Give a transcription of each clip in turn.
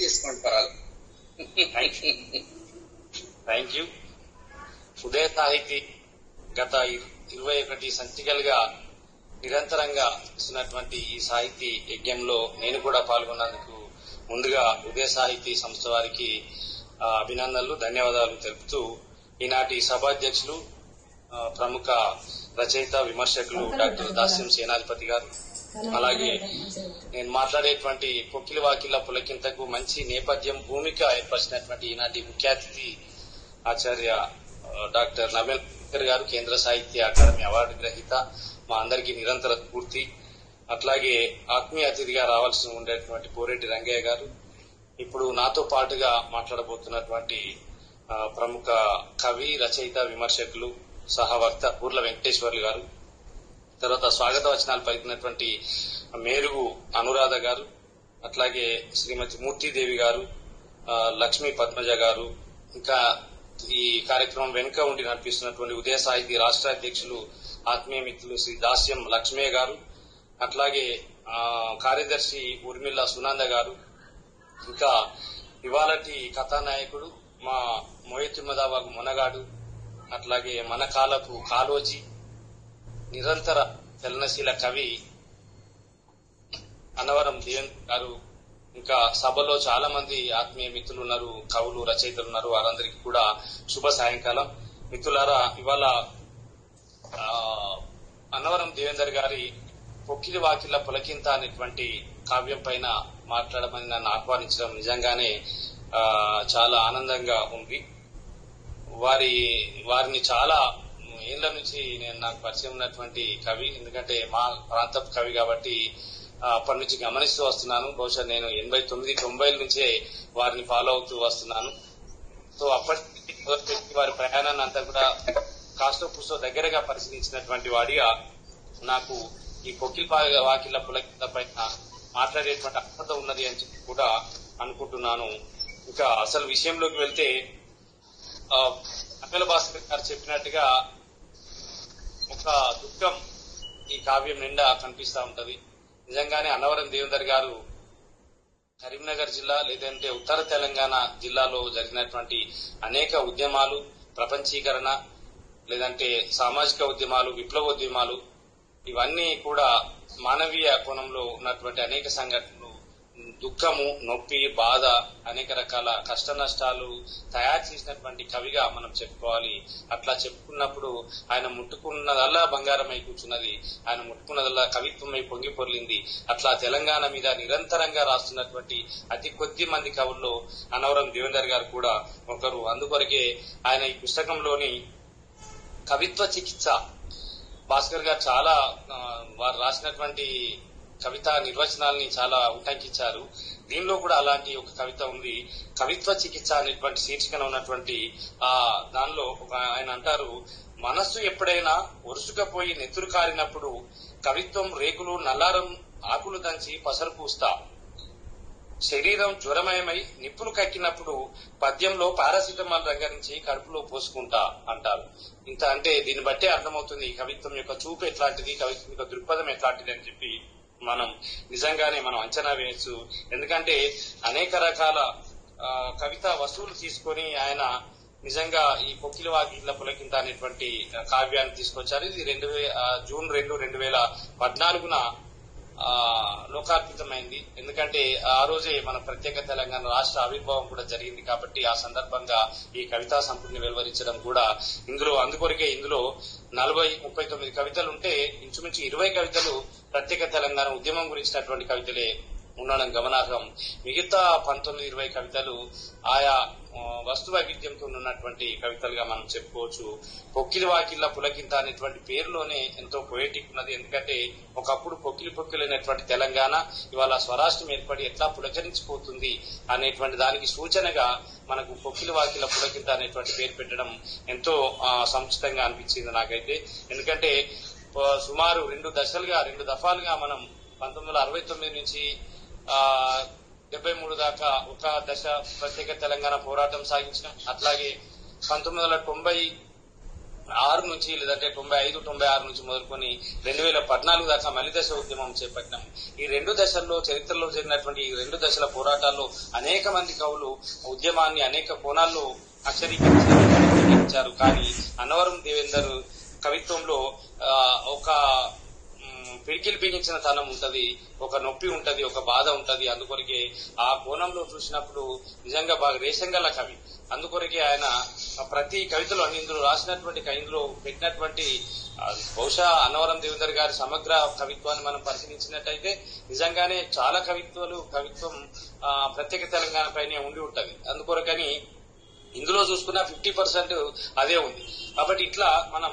చేసుకోండి పర్వాలేదు thank you ఉదయ సాహితీ గత ఇర- ఇరవై ఒకటి సంచికలుగా నిరంతరంగా ఇస్తున్నటువంటి ఈ సాహితీ యజ్ఞంలో నేను కూడా పాల్గొన్నందుకు ముందుగా ఉదయ సాహితీ సంస్థ వారికి అభినందనలు ధన్యవాదాలు తెలుపుతూ ఈనాటి సభాధ్యక్షులు ప్రముఖ రచయిత విమర్శకులు డాక్టర్ దాస్యం సేనాధిపతి గారు అలాగే నేను మాట్లాడేటువంటి కొక్కిలి వాకిల పులకింతకు మంచి నేపథ్యం భూమిక ఏర్పరిచినటువంటి ఈనాటి ముఖ్య అతిథి ఆచార్య డాక్టర్ నవెల్ గారు కేంద్ర సాహిత్య అకాడమీ అవార్డు గ్రహీత మా అందరికీ నిరంతర స్ఫూర్తి. అట్లాగే ఆత్మీయ అతిథిగా రావాల్సి ఉండేటువంటి పోరెడ్డి రంగయ్య గారు ఇప్పుడు నాతో పాటుగా మాట్లాడబోతున్నటువంటి ప్రముఖ కవి రచయిత విమర్శకులు సహవర్త ఊర్ల వెంకటేశ్వర్లు గారు తర్వాత స్వాగత వచనాలు పలికినటువంటి మేరుగు అనురాధ గారు అట్లాగే శ్రీమతి మూర్తిదేవి గారు లక్ష్మీ పద్మజ గారు ఇంకా ఈ కార్యక్రమం వెనుక ఉండి నడిపిస్తున్నటువంటి ఉదయ సాహితీ రాష్ట్ర అధ్యక్షులు ఆత్మీయ మిత్రులు శ్రీ దాస్యం లక్ష్మయ్య గారు అట్లాగే కార్యదర్శి ఊర్మిళ సునంద గారు ఇంకా ఇవాళటి కథానాయకుడు మా మొయతిమదాబాగు మునగాడు అట్లాగే మన కాలపు కాలోజీ నిరంతర చలనశీల కవి అన్నవరం దేవన్ గారు. ఇంకా సభలో చాలా మంది ఆత్మీయ మిత్రులు ఉన్నారు కవులు రచయితలు ఉన్నారు వారందరికీ కూడా శుభ సాయంకాలం. మిత్రులారా ఇవాళ అనవరం అన్నవరం దేవేందర్ గారి పొక్కిలి వాకిళ్ళ పులకింత అనేటువంటి కావ్యం పైన మాట్లాడమని నన్ను ఆహ్వానించడం నిజంగానే చాలా ఆనందంగా ఉంది. వారి వారిని చాలా ఏళ్ళ నుంచి నేను నాకు పరిచయం ఉన్నటువంటి కవి ఎందుకంటే మా ప్రాంతపు కవి కాబట్టి అప్పటి నుంచి గమనిస్తూ వస్తున్నాను. బహుశా నేను ఎనభై తొమ్మిది తొంభైల నుంచే వారిని ఫాలో అవుతూ వస్తున్నాను. సో అప్పటి నుంచి వారి ప్రయాణాన్ని అంతా కూడా కాస్తో పుస్తో దగ్గరగా పరిశీలించినటువంటి వాడిగా నాకు ఈ పొక్కిల్ వాకిల పులకిల పైన మాట్లాడేటువంటి అర్హత ఉన్నది అని చెప్పి కూడా అనుకుంటున్నాను. ఇంకా అసలు విషయంలోకి వెళ్తే అఖిల భాస్కర్ గారు చెప్పినట్టుగా ఒక దుఃఖం ఈ కావ్యం నిండా కనిపిస్తా ఉంటది. నిజంగానే అన్నవరం దేవేందర్ గారు కరీంనగర్ జిల్లా లేదంటే ఉత్తర తెలంగాణ జిల్లాలో జరిగినటువంటి అనేక ఉద్యమాలు ప్రపంచీకరణ లేదంటే సామాజిక ఉద్యమాలు విప్లవ ఉద్యమాలు ఇవన్నీ కూడా మానవీయ కోణంలో ఉన్నటువంటి అనేక సంఘటనలు దుఃఖము నొప్పి బాధ అనేక రకాల కష్ట నష్టాలు తయారు చేసినటువంటి కవిగా మనం చెప్పుకోవాలి. అట్లా చెప్పుకున్నప్పుడు ఆయన ముట్టుకున్నదల్లా బంగారమై కూర్చున్నది. ఆయన ముట్టుకున్నదల్లా కవిత్వమై పొంగి పొర్లింది. అట్లా తెలంగాణ మీద నిరంతరంగా రాస్తున్నటువంటి అతి కొద్ది మంది కవుల్లో అనవరం దేవేందర్ గారు కూడా ఒకరు. అందుకొరకే ఆయన ఈ పుస్తకంలోని కవిత్వ చికిత్స భాస్కర్ గారు చాలా వారు రాసినటువంటి కవిత నిర్వచనాల్ని చాలా ఉటంకించారు. దీనిలో కూడా అలాంటి ఒక కవిత ఉంది. కవిత్వ చికిత్స అనేటువంటి శీర్షికన ఉన్నటువంటి ఆ దానిలో ఒక ఆయన అంటారు మనస్సు ఎప్పుడైనా ఒరుసుకపోయి నెత్తురు కారినప్పుడు కవిత్వం రేకులు నల్లారం ఆకులు దంచి పసరు పూస్తా. శరీరం జ్వరమయమై నిప్పులు కక్కినప్పుడు పద్యంలో పారాసిటమాల్ రంగరించి కడుపులో పోసుకుంటా అంటారు. ఇంత అంటే దీన్ని బట్టే అర్థమవుతుంది కవిత్వం యొక్క చూపు ఎట్లాంటిది కవిత్వం యొక్క దృక్పథం ఎట్లాంటిది అని చెప్పి మనం నిజంగానే మనం అంచనా వేయచ్చు. ఎందుకంటే అనేక రకాల ఆ, కవిత వస్తువులు తీసుకొని ఆయన నిజంగా ఈ పొక్కిలి వాకిళ్ళ పులకింత అనేటువంటి కావ్యాన్ని తీసుకొచ్చారు. ఇది రెండు జూన్ రెండు రెండు వేల పద్నాలుగున ఆ లోకార్పితమైంది ఎందుకంటే ఆ రోజే మన ప్రత్యేక తెలంగాణ రాష్ట్ర ఆవిర్భావం కూడా జరిగింది కాబట్టి ఆ సందర్భంగా ఈ కవితా సంపుటిని వెలువరించడం కూడా ఇందులో అందుకొరకే ఇందులో నలభై ముప్పై తొమ్మిది కవితలు ఉంటే ఇంచుమించు ఇరవై కవితలు ప్రత్యేక తెలంగాణ ఉద్యమం గురించినటువంటి కవితలే ఉండడం గమనార్హం. మిగతా పంతొమ్మిది ఇరవై కవితలు ఆయా వస్తు వైవిధ్యంతో ఉన్నటువంటి కవితలుగా మనం చెప్పుకోవచ్చు. పొక్కిలి వాకిళ్ళ పులకింత అనేటువంటి పేరులోనే ఎంతో పొయటిక్ ఉన్నది. ఎందుకంటే ఒకప్పుడు పొక్కిలి పొక్కిలైనటువంటి తెలంగాణ ఇవాళ స్వరాష్ట్రం ఏర్పడి ఎట్లా పులకరించిపోతుంది అనేటువంటి దానికి సూచనగా మనకు పొక్కిలి వాకిళ్ళ పులకింత అనేటువంటి పేరు పెట్టడం ఎంతో సముచితంగా అనిపించింది నాకైతే. ఎందుకంటే సుమారు రెండు దశలుగా రెండు దఫాలుగా మనం పంతొమ్మిది వందల అరవై తొమ్మిది నుంచి డెబ్బై మూడు దాకా ఒక దశ ప్రత్యేక తెలంగాణ పోరాటం సాగించిన. అట్లాగే పంతొమ్మిది వందల తొంభై ఆరు నుంచి లేదంటే తొంభై ఐదు తొంభై ఆరు నుంచి మొదలుకొని రెండు వేల పద్నాలుగు దాకా మలి దశ ఉద్యమం చేపట్టినాం. ఈ రెండు దశల్లో చరిత్రలో జరిగినటువంటి ఈ రెండు దశల పోరాటాల్లో అనేక మంది కవులు ఉద్యమాన్ని అనేక కోణాల్లో అక్షరీకరించారు కానీ అన్నవరం దేవేందర్ కవిత్వంలో ఆ, ఒక పిడికిలు బిగించిన తనం ఉంటది ఒక నొప్పి ఉంటది ఒక బాధ ఉంటది. అందుకొరకే ఆ కోణంలో చూసినప్పుడు నిజంగా బాగా రేషంగల కవి. అందుకొరకే ఆయన ప్రతి కవితలో ఇందులో రాసినటువంటి ఇందులో పెట్టినటువంటి బహుశా అన్నవరం దేవేందర్ గారి సమగ్ర కవిత్వాన్ని మనం పరిశీలించినట్టయితే నిజంగానే చాలా కవిత్వాలు కవిత్వం ప్రత్యేక తెలంగాణ పైనే ఉండి ఉంటది. అందుకొరకని ఇందులో చూసుకున్న ఫిఫ్టీ పర్సెంట్ అదే ఉంది. కాబట్టి ఇట్లా మనం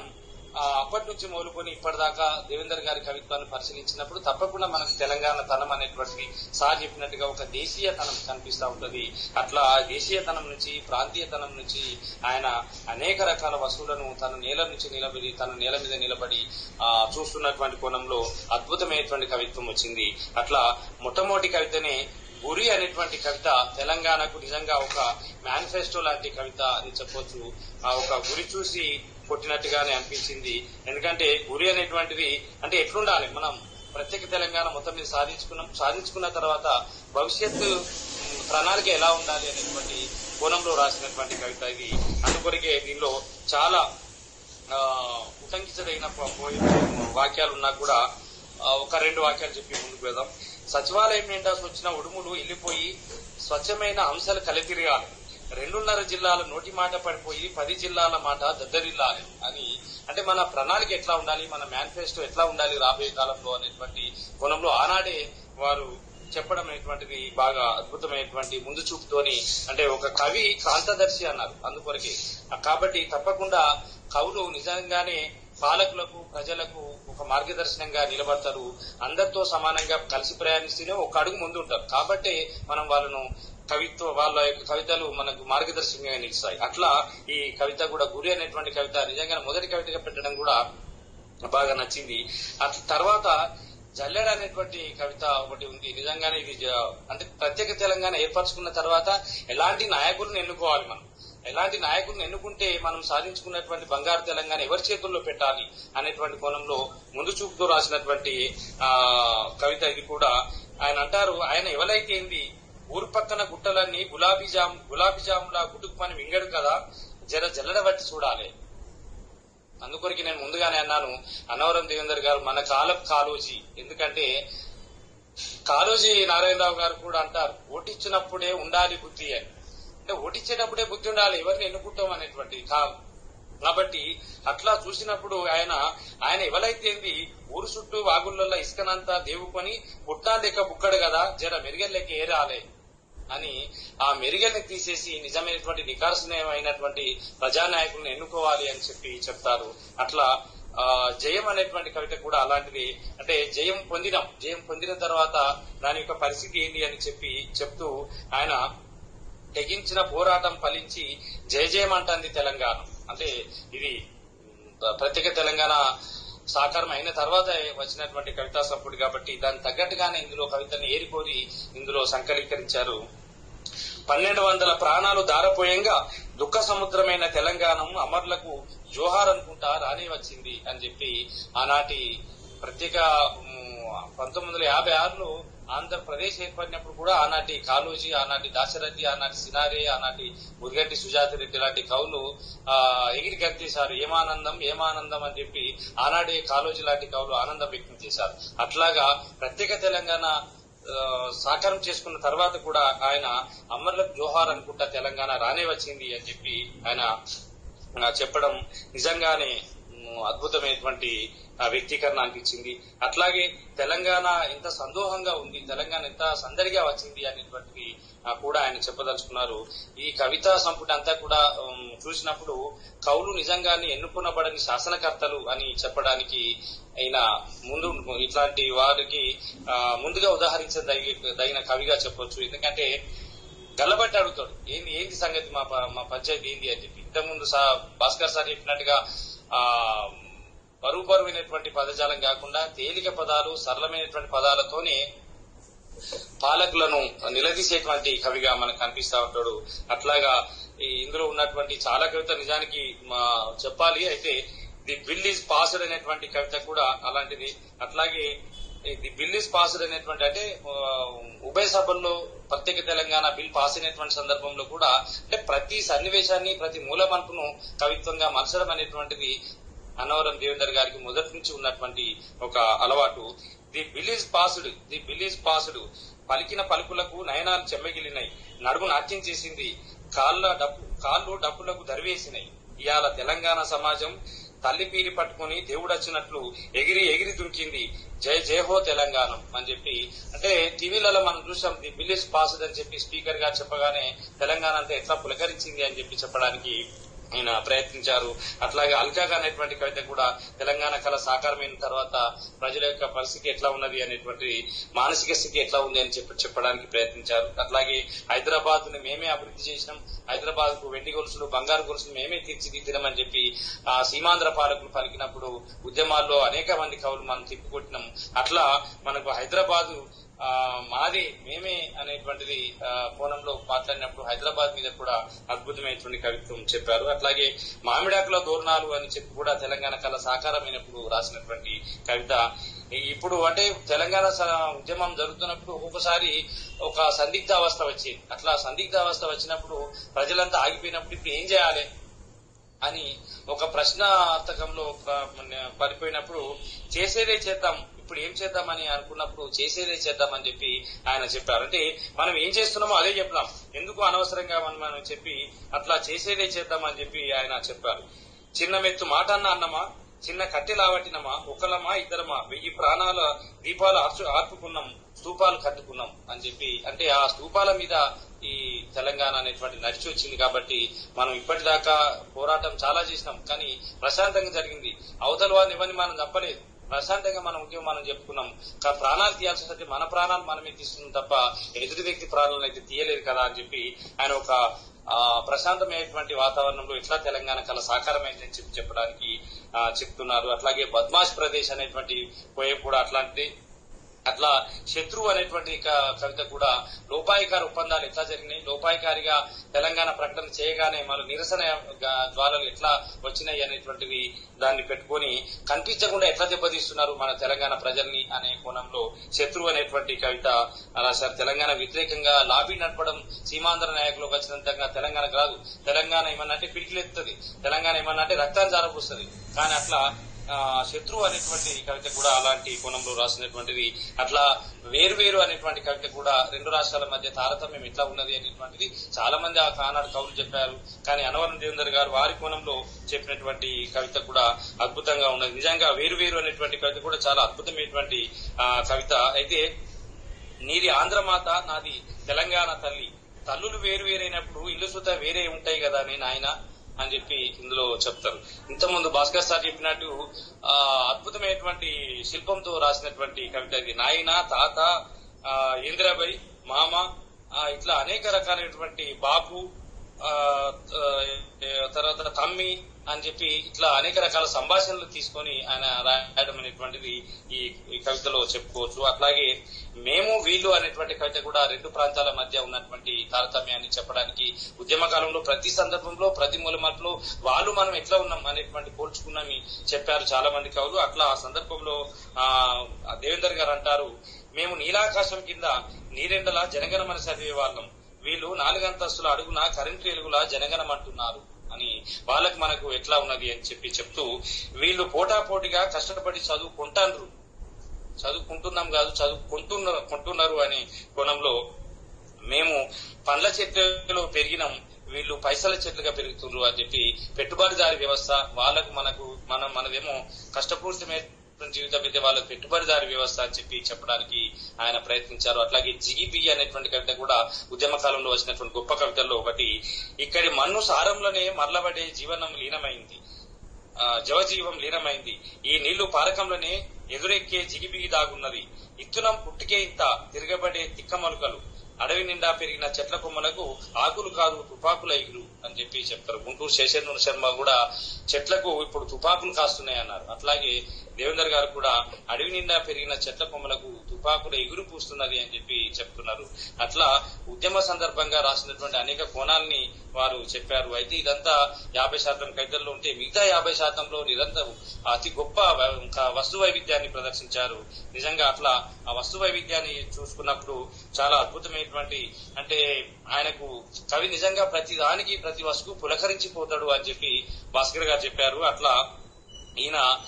అప్పటి నుంచి మొదలుకొని ఇప్పటిదాకా దేవేందర్ గారి కవిత్వాన్ని పరిశీలించినప్పుడు తప్పకుండా మనకు తెలంగాణ తనం అనేటువంటిది సార్ చెప్పినట్టుగా ఒక దేశీయ తనం కనిపిస్తా ఉంటుంది. అట్లా ఆ దేశీయతనం నుంచి ప్రాంతీయతనం నుంచి ఆయన అనేక రకాల వస్తువులను తన నేల నుంచి నిలబడి తన నేల మీద నిలబడి ఆ చూస్తున్నటువంటి కోణంలో అద్భుతమైనటువంటి కవిత్వం వచ్చింది. అట్లా మొట్టమొదటి కవితనే గురి అనేటువంటి కవిత తెలంగాణకు నిజంగా ఒక మేనిఫెస్టో లాంటి కవిత అని చెప్పొచ్చు. ఆ ఒక గురి చూసి కొట్టినట్టుగానే అనిపించింది. ఎందుకంటే గురి అనేటువంటిది అంటే ఎట్లుండాలి? మనం ప్రత్యేక తెలంగాణ మొత్తం మీద సాధించుకున్నాం సాధించుకున్న తర్వాత భవిష్యత్తు ప్రణాళిక ఎలా ఉండాలి అనేటువంటి కోణంలో రాసినటువంటి కవిత ఇది. అందుకొరకే దీనిలో చాలా ఉటంకించదగిన వాక్యాలు ఉన్నా కూడా ఒక రెండు వాక్యాలు చెప్పి ముందుకు వెళ్దాం. సచివాలయం నిండా వచ్చిన ఉడుములు వెళ్ళిపోయి స్వచ్ఛమైన అంశాలు కలితిరగాలి రెండున్నర జిల్లాల నోటి మాట పడిపోయి పది జిల్లాల మాట దద్దరిల్లాలి అని. అంటే మన ప్రణాళిక ఎట్లా ఉండాలి? మన మేనిఫెస్టో ఎట్లా ఉండాలి రాబోయే కాలంలో అనేటువంటి కోణంలో ఆనాడే వారు చెప్పడం అనేటువంటిది బాగా అద్భుతమైనటువంటి ముందు చూపుతోని అంటే ఒక కవి క్రాంతదర్శి అన్నారు అందుకొరకే. కాబట్టి తప్పకుండా కవులు నిజంగానే పాలకులకు ప్రజలకు ఒక మార్గదర్శనంగా నిలబడతారు. అందరితో సమానంగా కలిసి ప్రయాణిస్తూనే ఒక అడుగు ముందు ఉంటారు కాబట్టి మనం వాళ్ళను కవిత్వ వాళ్ళ యొక్క కవితలు మనకు మార్గదర్శకంగా నిలుస్తాయి అట్లా ఈ కవిత కూడా గురి అనేటువంటి కవిత నిజంగా మొదటి కవితగా పెట్టడం కూడా బాగా నచ్చింది. అట్లా తర్వాత జల్లెడ అనేటువంటి కవిత ఒకటి ఉంది. నిజంగానే ఇది అంటే ప్రత్యేక తెలంగాణ ఏర్పరచుకున్న తర్వాత ఎలాంటి నాయకులను ఎన్నుకోవాలి మనం? ఎలాంటి నాయకులను ఎన్నుకుంటే మనం సాధించుకున్నటువంటి బంగారు తెలంగాణ ఎవరి చేతుల్లో పెట్టాలి అనేటువంటి కోణంలో ముందు చూపుతో రాసినటువంటి ఆ కవిత ఇది కూడా. ఆయన అంటారు ఆయన ఎవరైతే ఏంది ఊరు పక్కన గుట్టలన్నీ గులాబీ జామ్ గులాబీ జాములా గుట్టుకుమని వింగడు కదా? జర జల్లడ బట్టి చూడాలి. అందుకొరికి నేను ముందుగానే అన్నాను అన్నవరం దేవేందర్ గారు మన కాలపు కాలోజీ. ఎందుకంటే కాలోజీ నారాయణరావు గారు కూడా అంటారు ఓటిచ్చినప్పుడే ఉండాలి బుద్ధి అని. అంటే ఓటిచ్చేటప్పుడే బుద్ధి ఉండాలి ఎవరిని ఎన్నుకుంటాం అనేటువంటి కాదు కాబట్టి అట్లా చూసినప్పుడు ఆయన ఆయన ఎవలైతేంది ఊరు చుట్టూ వాగుళ్ళల్లో ఇసుకనంతా దేవుకొని పుట్టా లేక బుక్కడు కదా జర మెరుగల్లెక్క ఏరాలే అని ఆ మెరుగల్ని తీసేసి నిజమైనటువంటి నికార్సనమైనటువంటి ప్రజానాయకులను ఎన్నుకోవాలి అని చెప్పి చెప్తారు. అట్లా ఆ జయం అనేటువంటి కవిత కూడా అలాంటిది. అంటే జయం పొందినాం. జయం పొందిన తర్వాత దాని యొక్క పరిస్థితి ఏంటి అని చెప్పి చెప్తూ ఆయన తెగించిన పోరాటం ఫలించి జయ జయమంటుంది తెలంగాణ. అంటే ఇది ప్రత్యేక తెలంగాణ సాకారం అయిన తర్వాత వచ్చినటువంటి కవితా సంపుడు కాబట్టి దానికి తగ్గట్టుగానే ఇందులో కవితను ఏరిపోయి ఇందులో సంకలీకరించారు. పన్నెండు వందల ప్రాణాలు దారపోయంగా దుఃఖ సముద్రమైన తెలంగాణ అమర్లకు జోహార్ అనుకుంటా రానే వచ్చింది అని చెప్పి ఆనాటి ప్రత్యేక పంతొమ్మిది వందల యాభై ఆరులో ఆంధ్రప్రదేశ్ ఏర్పడినప్పుడు కూడా ఆనాటి కాళోజీ ఆనాటి దాశరథి ఆనాటి సినారే ఆనాటి ముదిగంటి సుజాత రెడ్డి లాంటి కవులు ఆ ఎగిరి గంతేశారు ఏమానందం ఏమానందం అని చెప్పి ఆనాటి కాళోజీ లాంటి కవులు ఆనందం వ్యక్తం చేశారు. అట్లాగా ప్రత్యేక తెలంగాణ ఆ, సాకారం చేసుకున్న తర్వాత కూడా ఆయన అమర్లకు జోహార్ అనుకుంటా తెలంగాణ రానే వచ్చింది అని చెప్పి ఆయన చెప్పడం నిజంగానే అద్భుతమైనటువంటి వ్యక్తీకరణ అనిపించింది. అట్లాగే తెలంగాణ ఎంత సందోహంగా ఉంది తెలంగాణ ఎంత సందడిగా వచ్చింది అనేటువంటిది కూడా ఆయన చెప్పదలుచుకున్నారు. ఈ కవితా సంపుటి అంతా కూడా చూసినప్పుడు కవులు నిజంగానే ఎన్నుకునబడని శాసనకర్తలు అని చెప్పడానికి ఆయన ముందు ఇట్లాంటి వారికి ఆ, ముందుగా ఉదాహరించదగిన కవిగా చెప్పొచ్చు. ఎందుకంటే గల్లబట్టి అడుగుతాడు ఏంది ఏంది సంగతి మా మా పంచాయతీ ఏంది? అని చెప్పి. ఇంతకుముందు భాస్కర్ సార్ చెప్పినట్టుగా ఆ బరువు బరువైనటువంటి పదజాలం కాకుండా తేలిక పదాలు సరళమైనటువంటి పదాలతోనే పాలకులను నిలదీసేటువంటి కవిగా మనకు కనిపిస్తా ఉంటాడు. అట్లాగా ఈ ఇందులో ఉన్నటువంటి చాలా కవిత నిజానికి చెప్పాలి. అయితే ది బిల్ ఈజ్ పాస్డ్ అనేటువంటి కవిత కూడా అలాంటిది. అట్లాగే ది బిల్ ఇస్ పాస్డ్ అనేటువంటి అంటే ఉభయ సభల్లో ప్రత్యేక తెలంగాణ బిల్ పాస్ అయినటువంటి సందర్భంలో కూడా అంటే ప్రతి సన్నివేశాన్ని ప్రతి మూలమలుపును కవిత్వంగా మలచడం అనేటువంటిది అన్నవరం దేవేందర్ గారికి మొదటి నుంచి ఉన్నటువంటి ఒక అలవాటు. The bill is passed the bill is passed. పలికిన పలుకులకు నయనాలు చెమ్మగిలినాయి. నడుము నాట్యం చేసింది. కాళ్ళ డప్పు కాళ్ళు డప్పులకు దరివేసినాయి. ఇవాళ తెలంగాణ సమాజం తల్లి పీరి పట్టుకుని దేవుడు వచ్చినట్లు ఎగిరి ఎగిరి దుంకింది జయ జయహో తెలంగాణ అని చెప్పి అంటే టీవీలలో మనం చూసాం ది బిల్ ఇస్ పాస్డ్ అని చెప్పి స్పీకర్ గారు చెప్పగానే తెలంగాణ అంతా ఎట్లా పులకరించింది అని చెప్పి చెప్పడానికి ఆయన ప్రయత్నించారు. అట్లాగే అల్కాగా అనేటువంటి కవిత కూడా తెలంగాణ కళ సాకారమైన తర్వాత ప్రజల యొక్క పరిస్థితి ఎట్లా ఉన్నది అనేటువంటి మానసిక స్థితి ఎట్లా ఉంది అని చెప్పి చెప్పడానికి ప్రయత్నించారు. అట్లాగే హైదరాబాద్ను మేమే అభివృద్ధి చేసినాం. హైదరాబాద్కు వెండి గొలుసులు బంగారు గొలుసులు మేమే తీర్చిదిద్దినామని చెప్పి ఆ సీమాంధ్ర పాలకులు పలికినప్పుడు ఉద్యమాల్లో అనేక మంది కవులు మనం తిప్పికొట్టినాం. అట్లా మనకు హైదరాబాద్ మాది మేమే అనేటువంటిది కోణంలో మాట్లాడినప్పుడు హైదరాబాద్ మీద కూడా అద్భుతమైనటువంటి కవిత్వం చెప్పారు. అట్లాగే మామిడాకుల దోరణాలు అని చెప్పి కూడా తెలంగాణ కళ సాకారమైనప్పుడు రాసినటువంటి కవిత. ఇప్పుడు అంటే తెలంగాణ స- ఉద్యమం జరుగుతున్నప్పుడు ఒక్కొక్కసారి ఒక సందిగ్ధ అవస్థ వచ్చింది. అట్లా సందిగ్ధ అవస్థ వచ్చినప్పుడు ప్రజలంతా ఆగిపోయినప్పుడు ఇప్పుడు ఏం చేయాలి అని ఒక ప్రశ్నార్థకంలో అర్థకంలో మన- పడిపోయినప్పుడు చేసేదే చేద్దాం. ఇప్పుడు ఏం చేద్దామని అనుకున్నప్పుడు చేసేదే చేద్దామని చెప్పి ఆయన చెప్పారు. అంటే మనం ఏం చేస్తున్నామో అదే చెప్దాం. ఎందుకు అనవసరంగా మనం మనం చెప్పి అట్లా చేసేదే చేద్దామని చెప్పి ఆయన చెప్పారు. చిన్న మెత్తు మాట అన్న అన్నమా? చిన్న కట్టె లావట్టినమా? ఒకలమా ఇద్దరమా? వెయ్యి ప్రాణాల దీపాలు ఆర్చు ఆర్పుకున్నాం స్తూపాలు కట్టుకున్నాం అని చెప్పి అంటే ఆ స్తూపాల మీద ఈ తెలంగాణ అనేటువంటి నడిచి వచ్చింది కాబట్టి మనం ఇప్పటిదాకా పోరాటం చాలా చేసినాం. కానీ ప్రశాంతంగా జరిగింది. అవతల వారిని ఇవన్నీ మనం తప్పలేదు ప్రశాంతంగా మన ఉద్యమం మనం చెప్పుకున్నాం. కానీ ప్రాణాలు తీయాల్సి వస్తే మన ప్రాణాలు మనమే తీస్తుంది తప్ప ఎదుటి వ్యక్తి ప్రాణాలను అయితే తీయలేదు కదా అని చెప్పి ఆయన ఒక ఆ, ప్రశాంతమైనటువంటి వాతావరణంలో ఇట్లా తెలంగాణ కళ సాకారమైందని చెప్పి చెప్పడానికి ఆ, చెప్తున్నారు. అట్లాగే బద్మాష్ ప్రదేశ్ అనేటువంటి పోయే కూడా అట్లాంటి అట్లా శత్రువు అనేటువంటి క- కవిత కూడా లోపాయికారి ఒప్పందాలు ఎట్లా జరిగినాయి? లోపాయికారిగా తెలంగాణ ప్రకటన చేయగానే మన నిరసన జ్వాలలు ఎట్లా వచ్చినాయి అనేటువంటివి దాన్ని పెట్టుకొని కనిపించకుండా ఎట్లా దెబ్బతీస్తున్నారు మన తెలంగాణ ప్రజల్ని అనే కోణంలో శత్రువు అనేటువంటి కవిత రాశారు తెలంగాణ వ్యతిరేకంగా లాబీ నడపడం సీమాంధ్ర నాయకులకు వచ్చినంతగా తెలంగాణ కాదు తెలంగాణ ఏమన్నా అంటే పిడికిలెత్తుంది తెలంగాణ ఏమన్నా అంటే రక్తాన్ని జారపోస్తుంది కానీ అట్లా శత్రువు అనేటువంటి కవిత కూడా అలాంటి కోణంలో రాసినటువంటిది. అట్లా వేరు వేరు అనేటువంటి కవిత కూడా రెండు రాష్ట్రాల మధ్య తారతమ్యం ఎట్లా ఉన్నది అనేటువంటిది చాలా మంది ఆ కానాడు కవులు చెప్పారు. కానీ అనవరం దేవేందర్ గారు వారి కోణంలో చెప్పినటువంటి కవిత కూడా అద్భుతంగా ఉన్నది. నిజంగా వేరు వేరు అనేటువంటి కవిత కూడా చాలా అద్భుతమైనటువంటి కవిత. అయితే నీది ఆంధ్రమాత నాది తెలంగాణ తల్లి. తల్లులు వేరు వేరైనప్పుడు ఇల్లు సుత వేరే ఉంటాయి కదా అని నాయన? అని చెప్పి ఇందులో చెప్తారు. ఇంతకుముందు భాస్కర్ సార్ చెప్పినట్టు ఆ అద్భుతమైనటువంటి శిల్పంతో రాసినటువంటి కవిత ఇది. నాయన తాత ఆ ఇందిరాబాయి మామ ఇట్లా అనేక రకాలైనటువంటి బాపు ఆ, తర్వాత తమ్మి అని చెప్పి ఇట్లా అనేక రకాల సంభాషణలు తీసుకొని ఆయన రాయడం అనేటువంటిది ఈ కవితలో చెప్పుకోవచ్చు. అట్లాగే మేము వీళ్ళు అనేటువంటి కవిత కూడా రెండు ప్రాంతాల మధ్య ఉన్నటువంటి తారతమ్యాన్ని చెప్పడానికి ఉద్యమ కాలంలో ప్రతి సందర్భంలో ప్రతి మూలమట్లో వాళ్ళు మనం ఎట్లా ఉన్నాం అనేటువంటి పోల్చుకున్నామని చెప్పారు చాలా మంది కవులు. అట్లా ఆ సందర్భంలో ఆ దేవేందర్ గారు అంటారు మేము నీలాకాశం కింద నీరెండలా జనగణమని చదివే వాళ్ళం. వీళ్ళు నాలుగంతస్తుల అడుగున కరెంటు ఎలుగులా జనగణమంటున్నారు. అని వాళ్ళకి మనకు ఎట్లా ఉన్నది అని చెప్పి చెప్తూ వీళ్ళు పోటాపోటీగా కష్టపడి చదువుకుంటాండ్రు. చదువుకుంటున్నాం కాదు చదువుకుంటున్నారు కొంటున్నారు అనే కోణంలో మేము పండ్ల చెట్లలో పెరిగినాం వీళ్ళు పైసల చెట్లుగా పెరుగుతున్నారు అని చెప్పి పెట్టుబడిదారి వ్యవస్థ వాళ్ళకు మనకు మనం మనదేమో కష్టపూరితమైన జీవితం అయితే వాళ్ళ పెట్టుబడిదారి వ్యవస్థ అని చెప్పి చెప్పడానికి ఆయన ప్రయత్నించారు. అట్లాగే జిగిబి అనేటువంటి కవిత కూడా ఉద్యమ కాలంలో వచ్చినటువంటి గొప్ప కవితల్లో ఒకటి. ఇక్కడి మన్ను సారంలోనే మరలబడే జీవనం లీనమైంది. ఆ, జవజీవం లీనమైంది. ఈ నీళ్ళు పారకంలోనే ఎదురెక్కే జిగిబిగి దాగున్నది. ఇత్తునం పుట్టికే ఇంత తిరగబడే తిక్కమలుకలు అడవి నిండా పెరిగిన చెట్ల కొమ్మలకు ఆకులు కాదు తుపాకుల ఎగురు అని చెప్పి చెప్తారు. గుంటూరు శేషేంద్ర శర్మ కూడా చెట్లకు ఇప్పుడు తుపాకులు కాస్తున్నాయి అన్నారు. అట్లాగే దేవేందర్ గారు కూడా అడవి నిండా పెరిగిన చెట్ల కొమ్మలకు తుపాకులు ఎగురు పూస్తున్నది అని చెప్పి చెప్తున్నారు. అట్లా ఉద్యమ సందర్భంగా రాసినటువంటి అనేక కోణాలని వారు చెప్పారు. అయితే ఇదంతా యాభై శాతం కవితల్లో ఉంటే మిగతా యాభై శాతంలో నిరంతరం అతి గొప్ప ఇంకా వస్తు వైవిధ్యాన్ని ప్రదర్శించారు. నిజంగా అట్లా ఆ వస్తు వైవిధ్యాన్ని చూసుకున్నప్పుడు చాలా అద్భుతమైనటువంటి అంటే ఆయనకు కవి నిజంగా ప్రతి దానికి ప్రతి వస్తువు పులకరించిపోతాడు అని చెప్పి భాస్కర్ గారు చెప్పారు. అట్లా ఈయన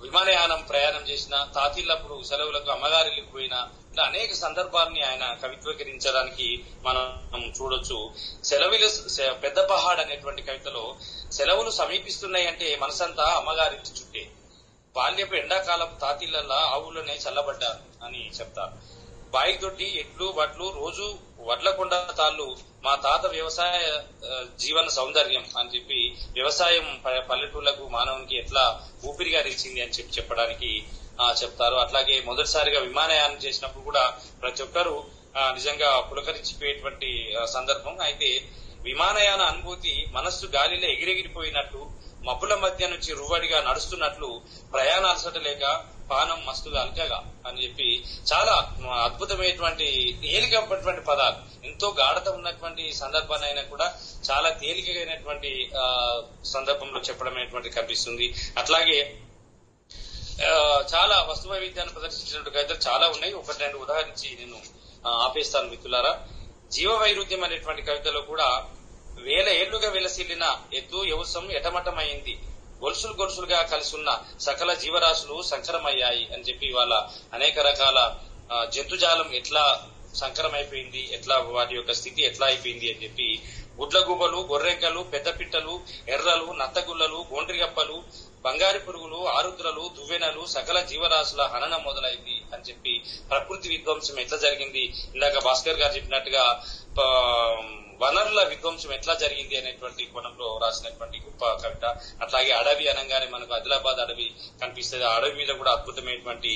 విమానయానం ప్రయాణం చేసిన తాతిళ్ళప్పుడు సెలవులకు అమ్మగారికి పోయిన ఇలా అనేక సందర్భాల్ని ఆయన కవిత్వీకరించడానికి మనం చూడొచ్చు. సెలవులు పెద్ద పహాడ్ అనేటువంటి కవితలో సెలవులు సమీపిస్తున్నాయి అంటే మనసంతా అమ్మగారింటి చుట్టే. బాల్యపు ఎండాకాలపు తాతిళ్ళలా ఆవులనే చల్లబడ్డారు అని చెప్తారు. బాయి తొట్టి ఎడ్లు వడ్లు రోజు వడ్లకొండ తాళ్ళు మా తాత వ్యవసాయ జీవన సౌందర్యం అని చెప్పి వ్యవసాయం ప- మానవునికి ఎట్లా ఊపిరిగా నిలిచింది అని చెప్పి చెప్పడానికి చెప్తారు. అట్లాగే మొదటిసారిగా విమానయానం చేసినప్పుడు కూడా ప్రతి ఒక్కరూ నిజంగా పులకరించిపోయేటువంటి సందర్భం. అయితే విమానయాన అనుభూతి మనస్సు గాలిలో ఎగిరెగిరిపోయినట్టు మబ్బుల మధ్య నుంచి రువ్వడిగా నడుస్తున్నట్లు ప్రయాణ అలసట లేక పానం మస్తుగా అల్కగా అని చెప్పి చాలా అద్భుతమైనటువంటి తేలికమైనటువంటి పదాలు. ఎంతో గాఢత ఉన్నటువంటి సందర్భాన్ని అయినా కూడా చాలా తేలికైనటువంటి సందర్భంలో చెప్పడం అనేటువంటి కనిపిస్తుంది. అట్లాగే చాలా వస్తు వైవిధ్యాన్ని ప్రదర్శించినట్టు కవితలు చాలా ఉన్నాయి. ఒకటి రెండు ఉదాహరించి నేను ఆపేస్తాను మిత్రులారా. జీవ వైరుధ్యం అనేటువంటి కవితలో కూడా వేల ఏళ్ళుగా వెలసిల్లిన ఎద్దు యవసం ఎటమటమైంది. గొలుసులు గొలుసులుగా కలిసి ఉన్న సకల జీవరాశులు సంకరమయ్యాయి అని చెప్పి వాళ్ళ అనేక రకాల జంతుజాలం ఎట్లా సంకరమైపోయింది ఎట్లా వాటి యొక్క స్థితి ఎట్లా అయిపోయింది అని చెప్పి గుడ్లగూబలు గొర్రెంకలు పెద్ద పిట్టలు ఎర్రలు నత్తగుల్లలు గోండ్రిగప్పలు బంగారు పురుగులు ఆరుద్రలు దువ్వెనలు సకల జీవరాశుల హననం మొదలైంది అని చెప్పి ప్రకృతి విధ్వంసం ఎట్లా జరిగింది? ఇందాక భాస్కర్ గారు చెప్పినట్టుగా వనరుల విధ్వంసం ఎట్లా జరిగింది అనేటువంటి కోణంలో రాసినటువంటి గొప్ప కవిత. అట్లాగే అడవి అనగానే మనకు ఆదిలాబాద్ అడవి కనిపిస్తుంది. ఆ అడవి మీద కూడా అద్భుతమైనటువంటి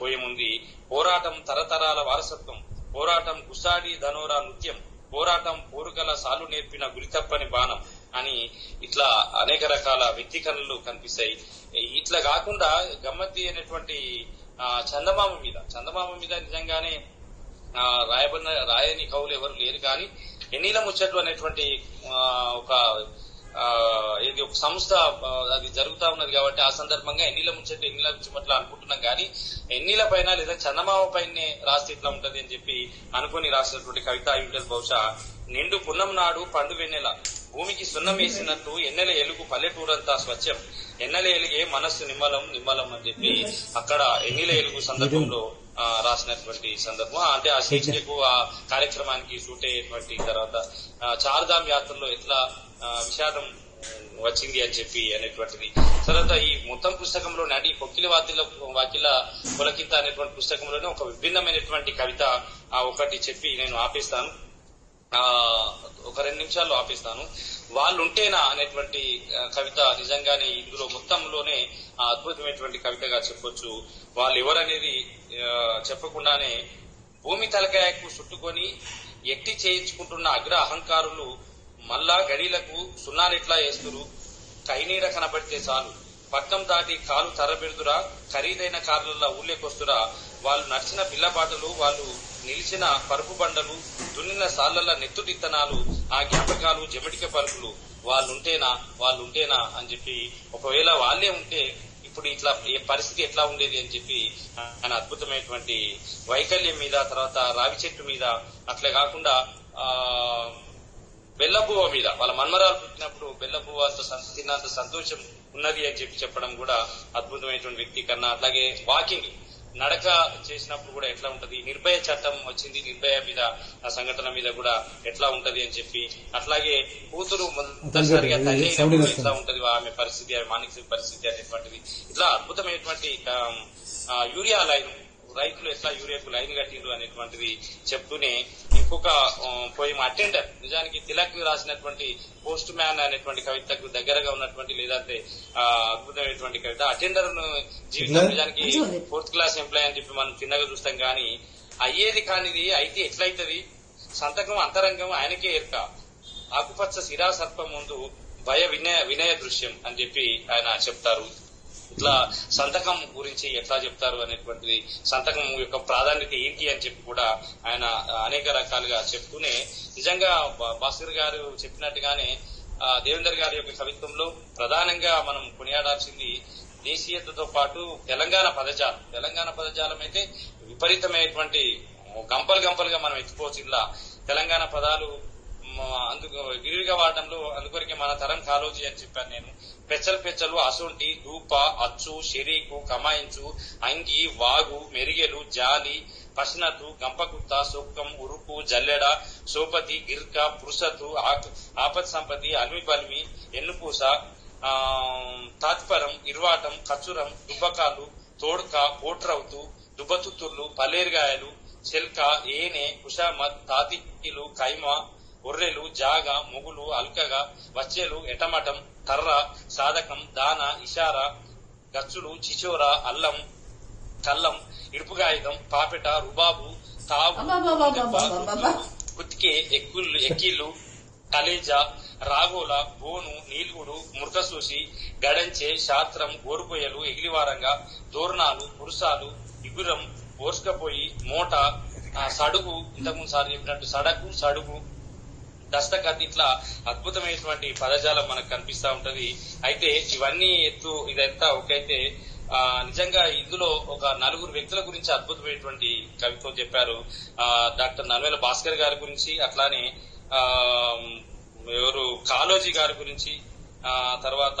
పోయం ఉంది. పోరాటం తరతరాల వారసత్వం పోరాటం గుసాడి ధనోరా నృత్యం పోరాటం పోరుగల సాలు నేర్పిన గురితప్పని బాణం అని ఇట్లా అనేక రకాల వ్యక్తీకరణలు కనిపిస్తాయి. ఇట్లా కాకుండా గమ్మత్తి అనేటువంటి చందమామ మీద చందమామ మీద నిజంగానే ఆ, రాయబడిన రాయని కవులు ఎవరు లేరు కానీ ఎన్నీల ముచ్చట్లు అనేటువంటి ఒక ఆ, ఇది ఒక సంస్థ అది జరుగుతా ఉన్నది కాబట్టి ఆ సందర్భంగా ఎన్నిల ముచ్చట్లు ఎన్నిల ముచ్చట్లు అనుకుంటున్నాం కానీ ఎన్నిల పైన లేదా చందమామ పైనే రాస్తే ఇట్లా ఉంటది అని చెప్పి అనుకుని రాసినటువంటి కవిత అయి బహుశా నిండు పున్నం నాడు పండు వెన్నెల. భూమికి సున్నం వేసినట్టు ఎన్నెల ఎలుగు పల్లెటూరంతా స్వచ్ఛం. ఎన్నెల ఎలుగే మనస్సు నిమ్మలం నిమ్మలం అని చెప్పి అక్కడ ఎన్నిల ఎలుగు సందర్భంలో రాసినటువంటి సందర్భం. అంటే ఆ శీర్షికకు ఆ కార్యక్రమానికి సూట్ అయ్యేటువంటి తర్వాత చార్ధామ్ యాత్రలో ఎట్లా ఆ, విషాదం వచ్చింది అని చెప్పి అనేటువంటిది. తర్వాత ఈ మొత్తం పుస్తకంలో నాటి కొక్కిల వాకిల వాకిల పులకింత అనేటువంటి పుస్తకంలోనే ఒక విభిన్నమైనటువంటి కవిత ఒకటి చెప్పి నేను ఆపేస్తాను. ఆ ఒక రెండు నిమిషాల్లో ఆపిస్తాను. వాళ్ళు ఉంటేనా అనేటువంటి కవిత నిజంగానే ఇందులో మొత్తంలోనే ఆ అద్భుతమైనటువంటి కవితగా చెప్పొచ్చు. వాళ్ళు ఎవరనేది చెప్పకుండానే భూమి తలకాయకు చుట్టుకొని ఎట్టి చేయించుకుంటున్న అగ్ర అహంకారులు మళ్ళా గడీలకు సున్నారెట్లా వేస్తురు? కైనీడ కనబడితే చాలు. పట్నం దాటి కాలు తరబెడుదురా ఖరీదైన కార్లలో ఊళ్ళేకొస్తురా వాళ్ళు నడిచిన పిల్లబాటలు వాళ్ళు నిలిచిన పరుపు బండలు దున్నిన సాళ్ళల నెత్తుటిత్తనాలు ఆ జ్ఞాపకాలు జమిడిక పలుకులు వాళ్ళుంటేనా వాళ్ళుంటేనా అని చెప్పి ఒకవేళ వాళ్ళే ఉంటే ఇప్పుడు ఇట్లా పరిస్థితి ఎట్లా ఉండేది అని చెప్పి ఆయన అద్భుతమైనటువంటి వైకల్యం మీద తర్వాత రావి చెట్టు మీద అట్లా కాకుండా బెల్లబువ బెల్లపువ్వ మీద వాళ్ళ తిన్నంత సంతోషం ఉన్నది అని చెప్పి చెప్పడం కూడా అద్భుతమైనటువంటి వ్యక్తీకరణ అట్లాగే వాకింగ్ నడక చేసినప్పుడు కూడా ఎట్లా ఉంటది? నిర్భయ చట్టం వచ్చింది నిర్భయ మీద ఆ సంఘటన మీద కూడా ఎట్లా ఉంటది అని చెప్పి అట్లాగే కూతురు మొదటిసారిగా తల్లి అయినప్పుడు ఎట్లా ఉంటది? ఆమె పరిస్థితి మానసిక పరిస్థితి అనేటువంటిది. ఇట్లా అద్భుతమైనటువంటి యూరియా లైన్ రైతులు ఎట్లా యూరియాకు లైన్ కట్టిండ్రు అనేటువంటిది చెప్తూనే ఇంకొక పోయి అటెండర్ నిజానికి తిలక్ రాసినటువంటి పోస్ట్ మ్యాన్ అనేటువంటి కవితకు దగ్గరగా ఉన్నటువంటి లేదంటే అద్భుతమైనటువంటి కవిత. అటెండర్ జీవితం నిజానికి ఫోర్త్ క్లాస్ ఎంప్లాయ్ అని చెప్పి మనం చిన్నగా చూస్తాం కానీ అయ్యేది కానిది అయితే ఎట్లయితది? సంతకం అంతరంగం ఆయనకే ఎరుక ఆకుపచ్చ శిరా సర్పం ముందు భయ వినయ వినయ దృశ్యం అని చెప్పి ఆయన చెప్తారు. ఇట్లా సంతకం గురించి ఎట్లా చెప్తారు అనేటువంటిది సంతకం యొక్క ప్రాధాన్యత ఏంటి అని చెప్పి కూడా ఆయన అనేక రకాలుగా చెప్తూనే నిజంగా భాస్కర్ గారు చెప్పినట్టుగానే దేవేందర్ గారి యొక్క కవిత్వంలో ప్రధానంగా మనం కొనియాడాల్సింది దేశీయతతో పాటు తెలంగాణ పదజాలం. తెలంగాణ పదజాలం అయితే విపరీతమైనటువంటి గంపలు గంపలుగా మనం ఎత్తుకోవచ్చు ఇలా తెలంగాణ పదాలు అందుకు విరివిగా వాడడంలో అందుకొరకే మన తరం కాలోజీ అని చెప్పాను నేను. పెచ్చలు పెచ్చలు అసొంటి దూప అచ్చు షిరీకు కమాయించు అంగి వాగు మెరిగెలు జాలి పశనతు గంపగుత్త సుఖం ఉరుకు జల్లెడ సోపతి గిర్క పురుషతు ఆపత్ సంపతి అల్మి బల్మి ఎన్నుపూస ఆ, తాత్పరం ఇర్వాటం కచురం దుబ్బకాలు తోడ్క పోట్రవుతు దుబ్బతుత్తుర్లు పల్లేరుగాయలు చెల్క ఏనె కుషామత్ తాతిలు కైమ ఒర్రెలు జాగ మొగులు అల్కగా వచ్చేలు ఎటమటం కర్ర సాధకం దాన ఇషార గచ్చులు చిచోర అల్లం కల్లం ఇడుపుగాయుధం పాపెట రుబాబు తావు. కుత్తికే ఎక్కుళ్ళు ఎక్కిళ్ళు కలేజా రాగోల బోను నీల్గుడు మురకసూసి గడంచె శాస్త్రం గోరుకొయ్యలు ఎగిలివారంగా దోరణాలు పురుషాలు ఇగురం ఓర్సుకపోయి మూట సడుగు ఇంతకుముందు సార్ చెప్పినట్టు సడకు సడుగు దస్తకత్ ఇట్లా అద్భుతమైనటువంటి పదజాలం మనకు కనిపిస్తా ఉంటది. అయితే ఇవన్నీ ఎత్తు ఇదంతా ఒకైతే ఆ, నిజంగా ఇందులో ఒక నలుగురు వ్యక్తుల గురించి అద్భుతమైనటువంటి కవిత్వం చెప్పారు. ఆ, డాక్టర్ నల్వేల భాస్కర్ గారి గురించి అట్లానే ఆ ఎవరు కాలోజీ గారి గురించి ఆ తర్వాత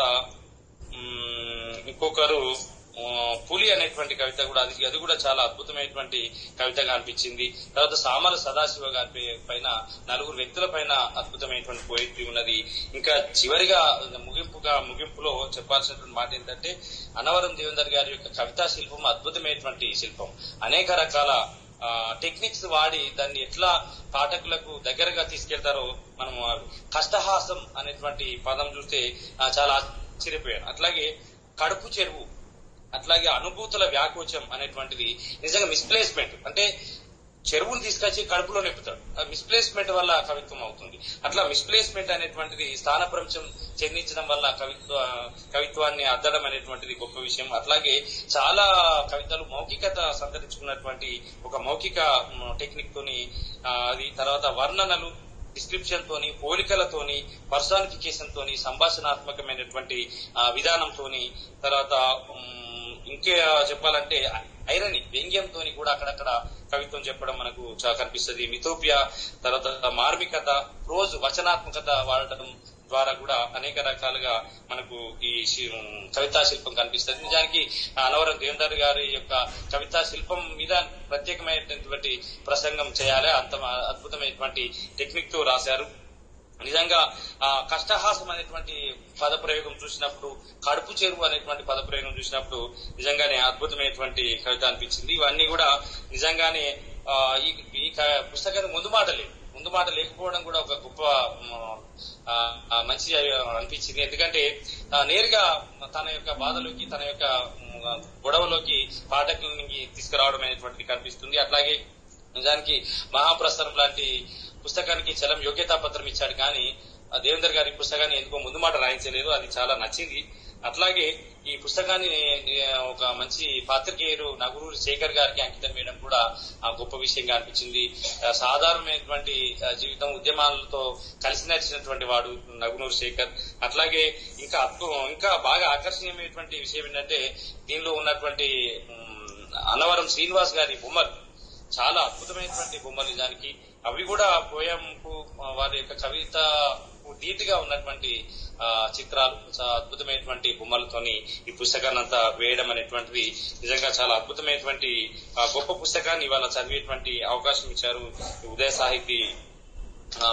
ఇంకొకరు పులి అనేటువంటి కవిత కూడా అది అది కూడా చాలా అద్భుతమైనటువంటి కవితగా అనిపించింది. తర్వాత సామల సదాశివ గారి పైన నలుగురు వ్యక్తుల పైన అద్భుతమైనటువంటి పోయిట్రీ ఉన్నది. ఇంకా చివరిగా ముగింపుగా ముగింపులో చెప్పాల్సినటువంటి మాట ఏంటంటే అనవరం దేవేందర్ గారి యొక్క కవితా శిల్పం అద్భుతమైనటువంటి శిల్పం. అనేక రకాల టెక్నిక్స్ వాడి దాన్ని ఎట్లా పాఠకులకు దగ్గరగా తీసుకెళ్తారో మనం కష్టహాసం అనేటువంటి పదం చూస్తే చాలా ఆశ్చర్యపోయాను అట్లాగే కడుపు చెరువు అట్లాగే అనుభూతుల వ్యాకోచం అనేటువంటిది నిజంగా మిస్ప్లేస్మెంట్ అంటే చెరువులు తీసుకొచ్చి కడుపులో నింపుతాడు. ఆ మిస్ప్లేస్మెంట్ వల్ల కవిత్వం అవుతుంది. అట్లా మిస్ప్లేస్మెంట్ అనేటువంటిది స్థానప్రంశం చెందించడం వల్ల కవిత్వ కవిత్వాన్ని అద్దడం అనేటువంటిది గొప్ప విషయం. అట్లాగే చాలా కవితలు మౌఖికత సంతరించుకున్నటువంటి ఒక మౌఖిక టెక్నిక్ తోని అది తర్వాత వర్ణనలు డిస్క్రిప్షన్ తోని పోలికలతోని పర్సానిఫికేషన్ తోని సంభాషణాత్మకమైనటువంటి విధానంతోని తర్వాత ఇంకే చెప్పాలంటే ఐరని వ్యంగ్యంతో కూడా అక్కడక్కడ కవిత్వం చెప్పడం మనకు చాలా కనిపిస్తుంది. మిథోపియా తర్వాత మార్మికత రోజు వచనాత్మకత వాడటం ద్వారా కూడా అనేక రకాలుగా మనకు ఈ కవితా శిల్పం కనిపిస్తుంది. నిజానికి అనవరం దేవేందర్ గారి యొక్క కవితా శిల్పం మీద ప్రత్యేకమైనటువంటి ప్రసంగం చేయాలి అంత అద్భుతమైనటువంటి టెక్నిక్తో రాశారు. నిజంగా ఆ కష్టహాసం అనేటువంటి పదప్రయోగం చూసినప్పుడు కడుపు చెరువు అనేటువంటి పదప్రయోగం చూసినప్పుడు నిజంగానే అద్భుతమైనటువంటి కవిత అనిపించింది. ఇవన్నీ కూడా నిజంగానే ఆ, ఈ పుస్తకానికి ముందు మాట లేదు ముందు మాట లేకపోవడం కూడా ఒక గొప్ప మంచి అనిపించింది. ఎందుకంటే నేరుగా తన యొక్క బాధలోకి తన యొక్క గొడవలోకి పాఠకులకి తీసుకురావడం అనేటువంటిది కనిపిస్తుంది. అట్లాగే నిజానికి మహాప్రస్థానం లాంటి పుస్తకానికి చలం యోగ్యతా పత్రం ఇచ్చాడు కానీ దేవేందర్ గారి పుస్తకాన్ని ఎందుకో ముందు మాట రాయించలేదు అది చాలా నచ్చింది. అట్లాగే ఈ పుస్తకాన్ని ఒక మంచి పాత్రికేయుడు నగురూరి శేఖర్ గారికి అంకితం వేయడం కూడా ఆ గొప్ప విషయంగా అనిపించింది. సాధారణమైనటువంటి జీవితం ఉద్యమాలతో కలిసి నడిచినటువంటి వాడు నగునూరు శేఖర్. అట్లాగే ఇంకా అద్భుతం ఇంకా బాగా ఆకర్షణీయమైనటువంటి విషయం ఏంటంటే దీనిలో ఉన్నటువంటి అన్నవరం శ్రీనివాస్ గారి బొమ్మలు. చాలా అద్భుతమైనటువంటి బొమ్మలు నిజానికి. అవి కూడా పోయంకు వారి యొక్క కవిత ధీటుగా ఉన్నటువంటి ఆ, చిత్రాలు చాలా అద్భుతమైనటువంటి బొమ్మలతోని ఈ పుస్తకాన్ని అంతా వేయడం అనేటువంటిది నిజంగా చాలా అద్భుతమైనటువంటి గొప్ప పుస్తకాన్ని ఇవాళ చదివేటువంటి అవకాశం ఇచ్చారు ఉదయ సాహితీ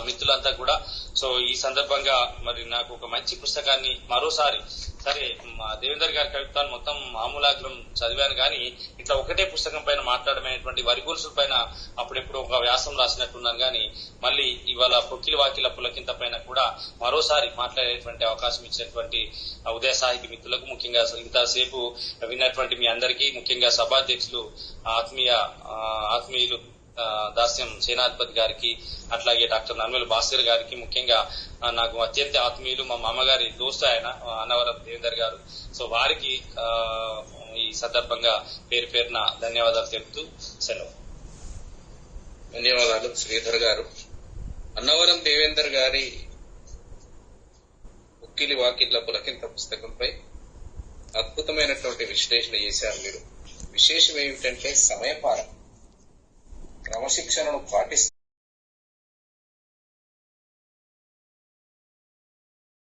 మిత్రులంతా కూడా. సో ఈ సందర్భంగా మరి నాకు ఒక మంచి పుస్తకాన్ని మరోసారి సరే మా దేవేందర్ గారి కవిత్వాన్ని మొత్తం మామూలాగ్రం చదివాను కానీ ఇట్లా ఒకటే పుస్తకం పైన మాట్లాడమైనటువంటి వరిగొలుసుల పైన అప్పుడెప్పుడు ఒక వ్యాసం రాసినట్టున్నాను కానీ మళ్ళీ ఇవాళ పొక్కిలి వాకిల పులకింత పైన కూడా మరోసారి మాట్లాడేటువంటి అవకాశం ఇచ్చినటువంటి ఉదయ సాహితీ మిత్రులకు ముఖ్యంగా ఇంతసేపు విన్నటువంటి మీ అందరికీ ముఖ్యంగా సభాధ్యక్షులు ఆత్మీయ ఆత్మీయులు దాస్యం సేనాధిపతి గారికి అట్లాగే డాక్టర్ నన్మల్ భాస్కర్ గారికి ముఖ్యంగా నాకు అత్యంత ఆత్మీయులు మా మామగారి దోస్తు ఆయన అన్నవరం దేవేందర్ గారు. సో వారికి ఆ, ఈ సందర్భంగా పేరు పేరున ధన్యవాదాలు తెలుపుతూ సెలవు. ధన్యవాదాలు శ్రీధర్ గారు. అన్నవరం దేవేందర్ గారి ఉక్కిలి వాకిట్ల పులకింత పుస్తకంపై అద్భుతమైనటువంటి విశ్లేషణ చేశారు మీరు. విశేషం ఏమిటంటే సమయపాలన. క్రమశిక్షణను పాటిస్తూ